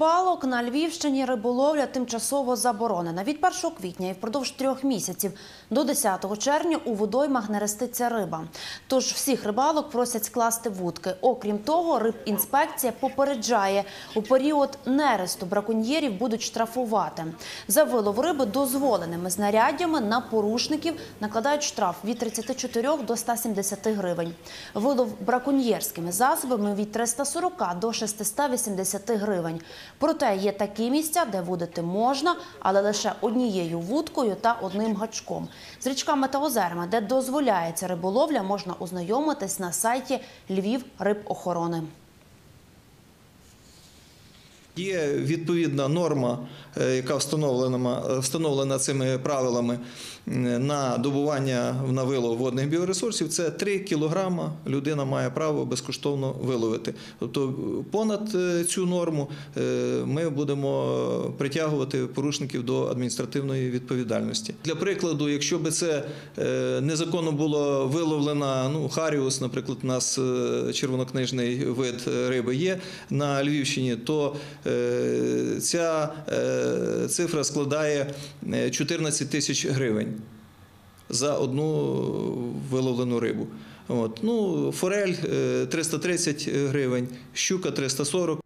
Балок на Львівщині риболовля тимчасово заборонена. Від 1 квітня і впродовж трьох місяців до 10 червня у водоймах не реститься риба. Тож всіх рибалок просять скласти вудки. Окрім того, рибінспекція попереджає, у період нересту браконьєрів будуть штрафувати. За вилов риби дозволеними знаряддями на порушників накладають штраф від 34 до 170 гривень. Вилов браконьєрськими засобами від 340 до 680 гривень. Проте є такі місця, де водити можна, але лише однією вудкою та одним гачком. З річками та озерами, де дозволяється риболовля, можна ознайомитись на сайті Львів рибохорони. Є відповідна норма, е, яка встановлена, встановлена цими правилами е, на добування на вилов водних біоресурсів. Це 3 кілограма людина має право безкоштовно виловити. Тобто понад е, цю норму е, ми будемо притягувати порушників до адміністративної відповідальності. Для прикладу, якщо би це е, незаконно було виловлена ну, харіус, наприклад, у нас е, червонокнижний вид е, риби є на Львівщині, то е, ця е, цифра складає е, 14 тисяч гривень за одну виловлену рибу. От. Ну, форель е, 330 гривень, щука 340.